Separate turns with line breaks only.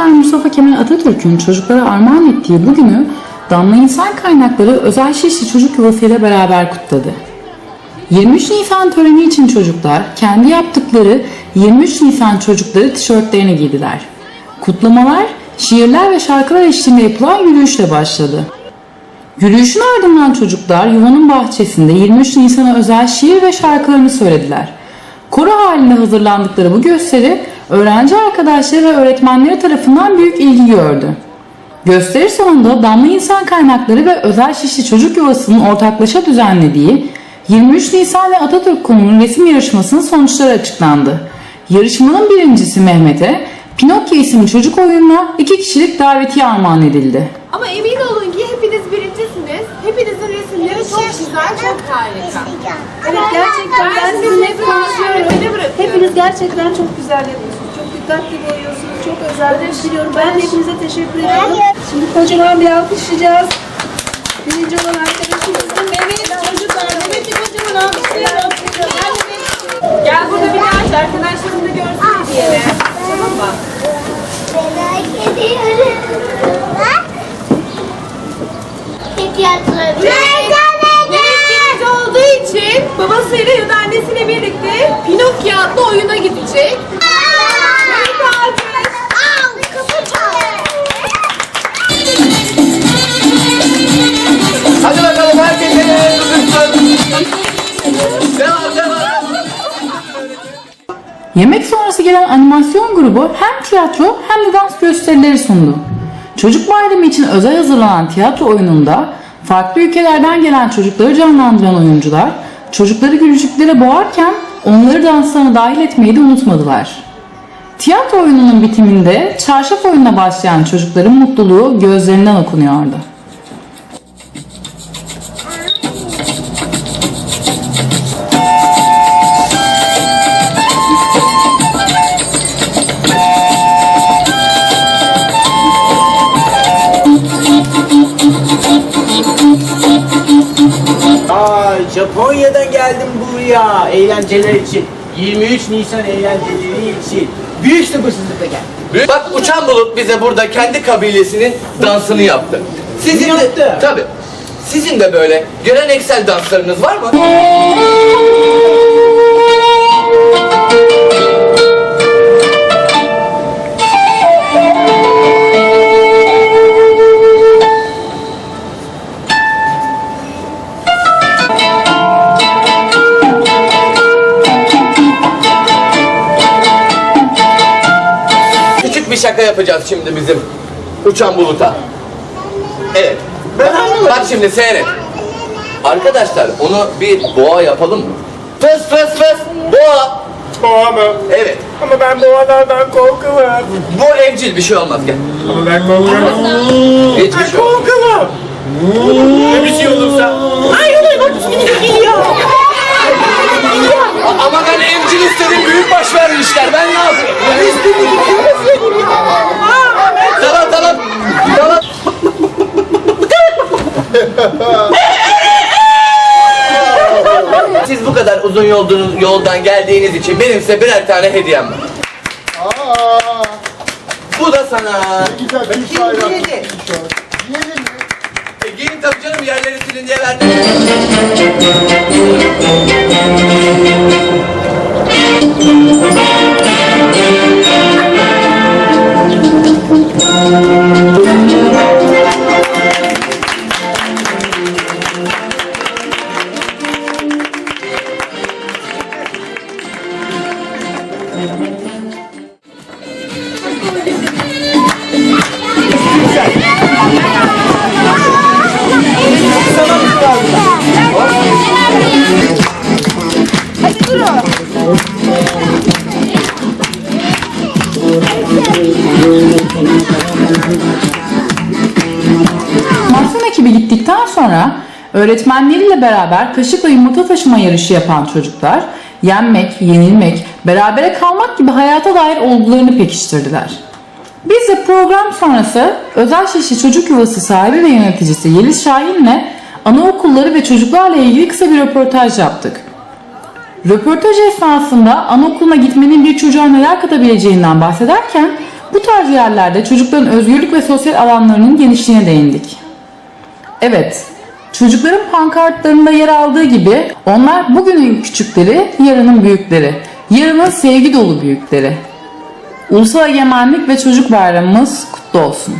Lider Mustafa Kemal Atatürk'ün çocuklara armağan ettiği bu günü Damla İnsan Kaynakları Özel Şişli Çocuk Yuvası ile beraber kutladı. 23 Nisan töreni için çocuklar kendi yaptıkları 23 Nisan çocukları tişörtlerini giydiler. Kutlamalar şiirler ve şarkılar eşliğinde yapılan yürüyüşle başladı. Yürüyüşün ardından çocuklar yuvanın bahçesinde 23 Nisan'a özel şiir ve şarkılarını söylediler. Koro halinde hazırlandıkları bu gösteri öğrenci arkadaşları ve öğretmenleri tarafından büyük ilgi gördü. Gösteri sonunda Damla İnsan Kaynakları ve Özel Şişli Çocuk Yuvası'nın ortaklaşa düzenlediği 23 Nisan ve Atatürk konunun resim yarışmasının sonuçları açıklandı. Yarışmanın birincisi Mehmet'e Pinokyo isimli çocuk oyununa iki kişilik davetiye armağan edildi.
Ama emin olun ki hepiniz birincisiniz. Hepinizin resimleri çok güzel, çok harika.
Evet gerçekten ben sizinle konuşuyorum.
Öğretmeni bırakıyorum.
Gerçekten çok güzel yapıyorsunuz. Çok dikkatli boyuyorsunuz. Çok özel biliyorum. Ben de hepinize teşekkür ediyorum. Şimdi kocaman bir alkışlayacağız. Birinci olan arkadaşımızın
Evet çocuklar, Mehmet'i kocaman alkışlayalım. Gel burada bir ders arkadaşlarım da görsün diye. Tamam mı?
Merak ediyorum. Bak. Tiyatro.
Mehmet birinci olduğu için babasıyla ya da annesiyle birlikte Pinokyo adlı oyuna gidecek.
Hadi bakalım herkes ellerini tutsun. Devam devam.
Yemek sonrası gelen animasyon grubu hem tiyatro hem de dans gösterileri sundu. Çocuk bayramı için özel hazırlanan tiyatro oyununda farklı ülkelerden gelen çocukları canlandıran oyuncular çocukları gülücüklere boğarken onları danslarına dahil etmeyi de unutmadılar. Tiyatro oyununun bitiminde çarşaf oyununa başlayan çocukların mutluluğu gözlerinden okunuyordu.
Aa, Japonya'dan geldim buraya eğlenceler için. 23 Nisan eğlenceleri için. Büyük sabırsızlıkla geldim.
Bak uçan bulut bize burada kendi kabilesinin dansını yaptı. Sizin
Ne
de
yaptı?
tabii. Sizin de böyle geleneksel danslarınız var mı? şaka yapacağız şimdi bizim uçan buluta. Evet. Bak şimdi seyret. Arkadaşlar onu bir boğa yapalım mı? Fıs fıs fıs boğa.
Boğa mı?
Evet.
Ama ben boğalardan korkuyorum.
Bu evcil bir şey olmaz gel.
Ama ben korkuyorum.
Hiçbir şey olmaz.
Korkuyorum. Ne bir şey olursa. Ay ay bak ismini geliyor.
A- Ama ben evcil istedim büyük baş vermişler. Ben ne yapayım? tamam tamam. Tamam. Siz bu kadar uzun yoldan, yoldan geldiğiniz için benim size birer tane hediyem var. Bu da sana.
Güzel bir
Bakayım,
bayrak.
giyin.
Yiyelim mi?
E, giyin tabii canım yerleri silin diye verdim.
Mahsun ekibi gittikten sonra öğretmenleriyle beraber kaşıkla yumurta taşıma yarışı yapan çocuklar yenmek, yenilmek, berabere kalmak gibi hayata dair olgularını pekiştirdiler. Biz de program sonrası Özel Şişli Çocuk Yuvası sahibi ve yöneticisi Yeliz Şahin'le anaokulları ve çocuklarla ilgili kısa bir röportaj yaptık. Röportaj esnasında anaokuluna gitmenin bir çocuğa neler katabileceğinden bahsederken Bu tarz yerlerde çocukların özgürlük ve sosyal alanlarının genişliğine değindik. Evet, çocukların pankartlarında yer aldığı gibi onlar bugünün küçükleri, yarının büyükleri. Yarının sevgi dolu büyükleri. Ulusal Egemenlik ve Çocuk Bayramımız kutlu olsun.